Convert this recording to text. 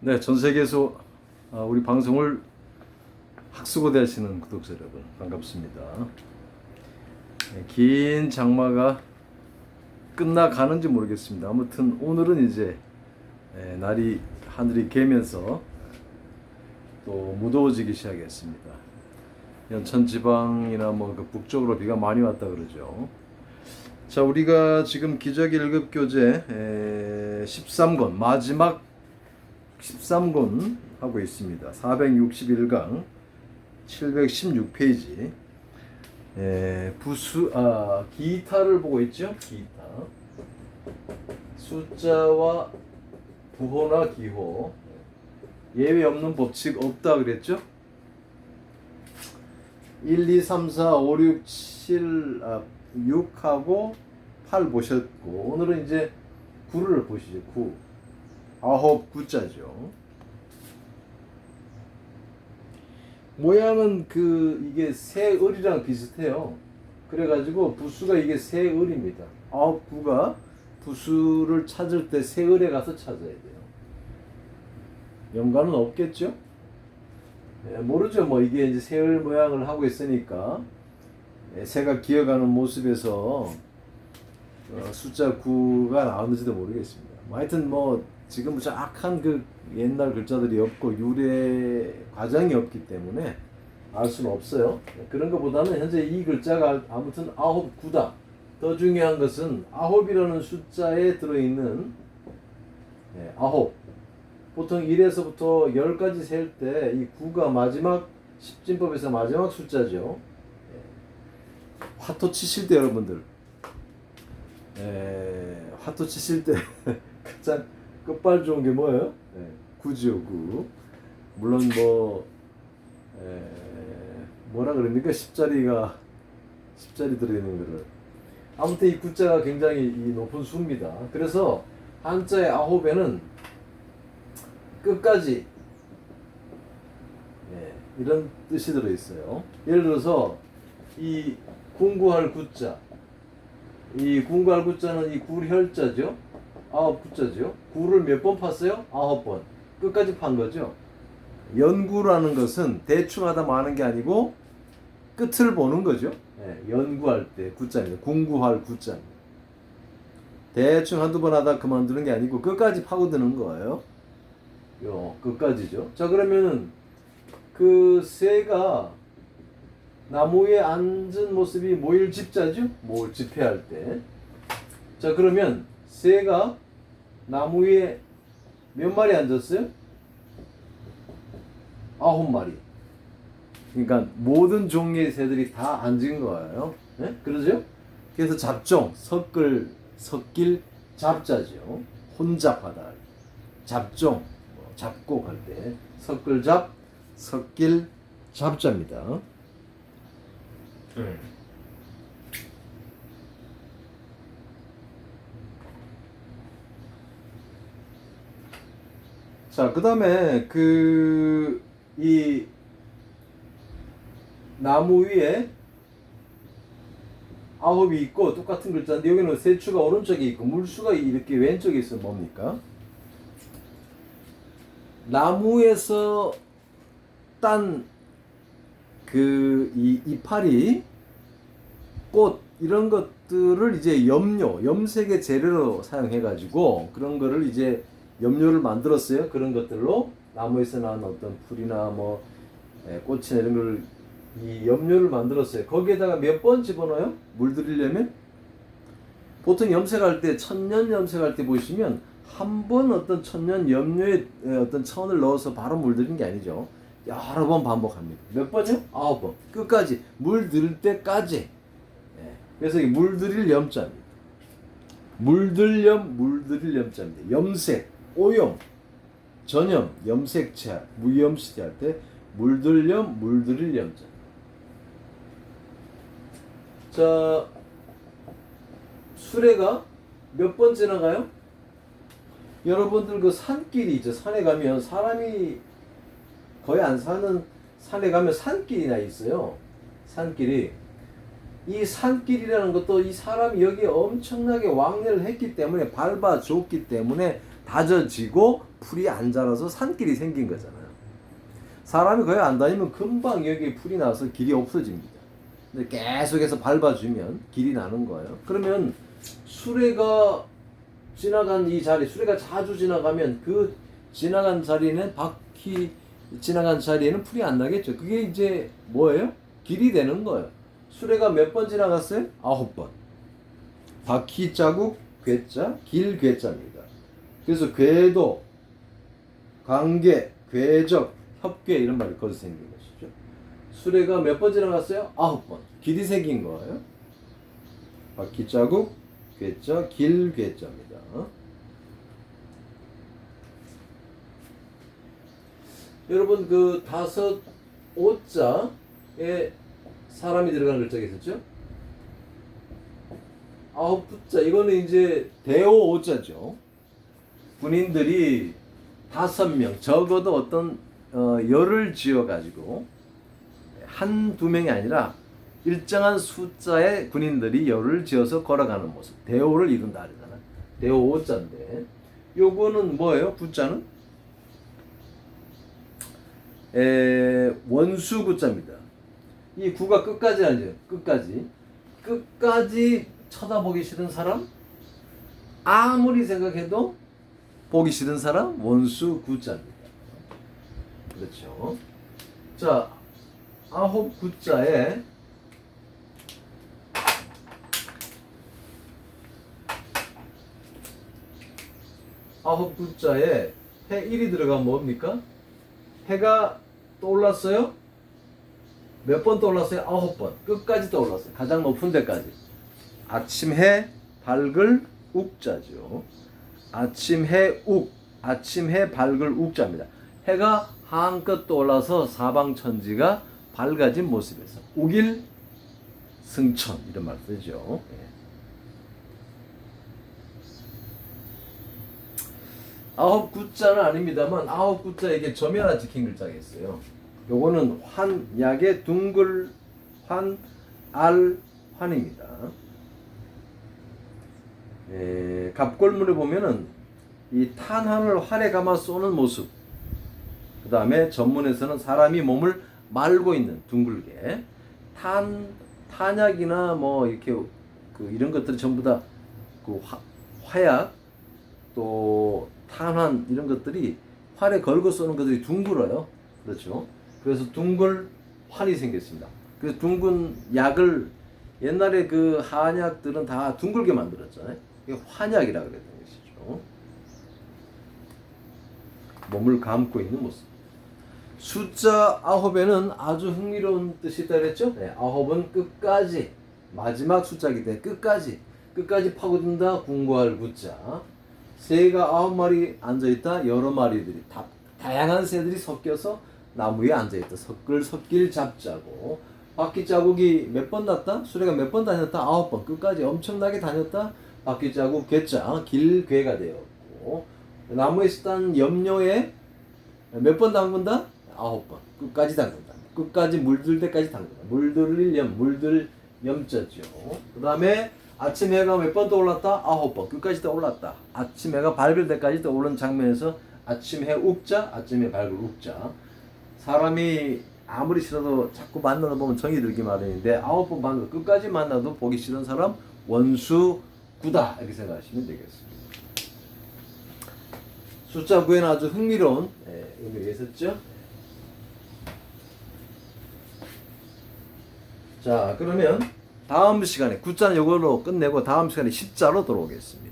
네, 전 세계에서 아, 우리 방송을 학수고대 하시는 구독자 여러분 반갑습니다. 네, 긴 장마가 끝나가는지 모르겠습니다. 아무튼 오늘은 이제 예, 날이 하늘이 개면서 또 무더워지기 시작했습니다. 연천 지방이나 뭐 그 북쪽으로 비가 많이 왔다 그러죠. 자, 우리가 지금 기저귀 1급 교재 13권 마지막 13권 하고 있습니다. 461강 716페이지. 에, 부수 아 기타를 보고 있죠? 기타. 숫자와 부호나 기호 예외 없는 법칙 없다 그랬죠? 1, 2, 3, 4, 5, 6, 7, 아, 6하고 8 보셨고 오늘은 이제 9를 보시죠. 9. 아홉 구자죠. 모양은 그 이게 새 을이랑 비슷해요. 그래가지고 부수가 이게 새 을입니다. 아홉 구가 부수를 찾을 때 새 을에 가서 찾아야 돼요. 연관은 없겠죠? 예, 모르죠. 뭐 이게 이제 새을 모양을 하고 있으니까 예, 새가 기어가는 모습에서 어, 숫자 9가 나오는지도 모르겠습니다. 뭐 하여튼 뭐 지금 정확한 그 옛날 글자들이 없고 유래 과정이 없기 때문에 알 수는 없어요. 네, 그런 것보다는 현재 이 글자가 아무튼 아홉 구다. 더 중요한 것은 아홉이라는 숫자에 들어있는 네, 아홉. 보통 1에서부터 10까지 셀 때 이 9가 마지막 십진법에서 마지막 숫자죠. 예. 화토 치실 때 여러분들 에, 화토 치실 때 가장 끝발 좋은 게 뭐예요? 예, 구지요 구. 물론 뭐 에, 뭐라 그럽니까? 십자리가 십자리 들어있는 거를 아무튼 이 구자가 굉장히 이 높은 수입니다. 그래서 한자의 아홉에는 끝까지 예, 이런 뜻이 들어 있어요. 예를 들어서 이 궁구할 구자, 이 궁구할 구자는 이 구혈자죠. 아홉 구자죠. 구를 몇 번 팠어요? 아홉 번. 끝까지 판 거죠. 연구라는 것은 대충 하다 마는 게 아니고 끝을 보는 거죠. 예, 연구할 때 구자입니다. 궁구할 구자입니다. 대충 한두 번 하다 그만두는 게 아니고 끝까지 파고드는 거예요. 요 끝까지죠. 자 그러면은 그 새가 나무에 앉은 모습이 모일 집자죠. 뭐 집회할 때. 자 그러면 새가 나무 위에 몇 마리 앉았어요? 아홉 마리. 그러니까 모든 종류의 새들이 다 앉은 거예요. 네? 그러죠? 그래서 잡종, 섞을, 섞일 잡자죠. 혼잡하다. 잡종, 뭐 잡곡 할때 섞을 잡, 섞일 잡자입니다. 자, 그 다음에 그, 이, 나무 위에 아홉이 있고 똑같은 글자인데 여기는 세추가 오른쪽에 있고 물수가 이렇게 왼쪽에 있으면 뭡니까? 나무에서 딴 그 이 이파리 꽃 이런 것들을 이제 염료 염색의 재료로 사용해 가지고 그런 거를 이제 염료를 만들었어요 그런 것들로 나무에서 나온 어떤 풀이나 뭐 에, 꽃이나 이런 걸 이 염료를 만들었어요 거기에다가 몇 번 집어넣어요 물들이려면 보통 염색할 때 천년 염색할 때 보시면 한 번 어떤 천년 염료에 에, 어떤 천을 넣어서 바로 물들이는 게 아니죠. 여러 번 반복합니다. 몇 번이요? 아홉 번. 끝까지 물들 때까지. 예. 그래서 이 물들일 염자입니다. 물들염, 물들일 염자입니다. 염색, 오염, 전염, 염색체, 무염시대 할 때 물들염, 물들일 염자. 자, 수레가 몇 번 지나가요? 여러분들 그 산길이 있죠. 산에 가면 사람이 거의 안 사는 산에 가면 산길이 나 있어요. 산길이. 이 산길이라는 것도 이 사람이 여기에 엄청나게 왕래를 했기 때문에 밟아줬기 때문에 다져지고 풀이 안 자라서 산길이 생긴 거잖아요. 사람이 거기 안 다니면 금방 여기 풀이 나서 길이 없어집니다. 근데 계속해서 밟아주면 길이 나는 거예요. 그러면 수레가 지나간 이 자리, 수레가 자주 지나가면 그 지나간 자리는 바퀴 지나간 자리에는 풀이 안 나겠죠. 그게 이제 뭐예요? 길이 되는 거예요. 수레가 몇 번 지나갔어요? 아홉 번. 바퀴 자국 괴자, 길 괴자입니다. 그래서 궤도, 관계, 궤적, 협궤 이런 말이 거기서 생긴 것이죠. 수레가 몇 번 지나갔어요? 아홉 번. 길이 생긴 거예요. 바퀴 자국, 괴자, 길 괴자입니다. 여러분 그 다섯 오자에 사람이 들어간 글자가 있었죠? 아홉 부자 이거는 이제 대오 오자죠. 군인들이 다섯 명 적어도 어떤 어, 열을 지어 가지고 한 두 명이 아니라 일정한 숫자의 군인들이 열을 지어서 걸어가는 모습 대오를 이룬다 그러잖아. 대오 오자인데 요거는 뭐예요? 부자는 에, 원수 구자입니다. 이 구가 끝까지 알죠? 끝까지. 끝까지 쳐다보기 싫은 사람? 아무리 생각해도 보기 싫은 사람? 원수 구자입니다. 그렇죠. 자, 아홉 구자에 아홉 구자에 해 1이 들어가면 뭡니까? 해가 떠올랐어요? 몇 번 떠올랐어요? 아홉 번. 끝까지 떠올랐어요. 가장 높은 데까지. 아침 해 밝을 욱자죠. 아침 해 욱. 아침 해 밝을 욱자입니다. 해가 한껏 떠올라서 사방천지가 밝아진 모습에서 우길 승천 이런 말 쓰죠. 예. 아홉 구자는 아닙니다만 아홉 구자 이게 점이 하나 찍힌 글자가 있어요. 요거는 환약의 둥글 환 알 환입니다. 에, 갑골문에 보면은 이 탄환을 활에 감아 쏘는 모습. 그 다음에 전문에서는 사람이 몸을 말고 있는 둥글게 탄 탄약이나 뭐 이렇게 그 이런 것들이 전부 다 그 화약 또 탄환 이런 것들이 활에 걸고 쏘는 것들이 둥글어요. 그렇죠. 그래서 둥글 환이 생겼습니다. 그 둥근 약을 옛날에 그 한약들은 다 둥글게 만들었잖아요. 이게 환약이라 그랬던 것이죠. 몸을 감고 있는 모습. 숫자 아홉에는 아주 흥미로운 뜻이 있다 그랬죠? 네, 아홉은 끝까지 마지막 숫자이기 때문에 끝까지 끝까지 파고든다 궁고할 구자 새가 아홉 마리 앉아있다 여러 마리들이 다, 다양한 새들이 섞여서 나무에 앉아있다 섞을 섞길 잡자고 바퀴 자국이 몇 번 났다? 수레가 몇 번 다녔다? 아홉 번 끝까지 엄청나게 다녔다 바퀴 자국 괴자 길괴가 되었고 나무에 있었던 염료에 몇 번 담근다? 아홉 번. 끝까지 담근다. 끝까지 물들 때까지 담근다. 물들릴 염 물들 염자죠. 그 다음에 아침 해가 몇 번 떠올랐다? 아홉 번. 끝까지 떠올랐다. 아침 해가 밝을 때까지 떠오른 장면에서 아침 해 욱자 아침 해 밝을 욱자. 사람이 아무리 싫어도 자꾸 만나다 보면 정이 들기 마련인데 아홉 번 만나도 끝까지 만나도 보기 싫은 사람 원수 구다 이렇게 생각하시면 되겠습니다. 숫자 9에는 아주 흥미로운 예, 의미가 있었죠. 자 그러면 다음 시간에 구자는 이걸로 끝내고 다음 시간에 십자로 돌아오겠습니다.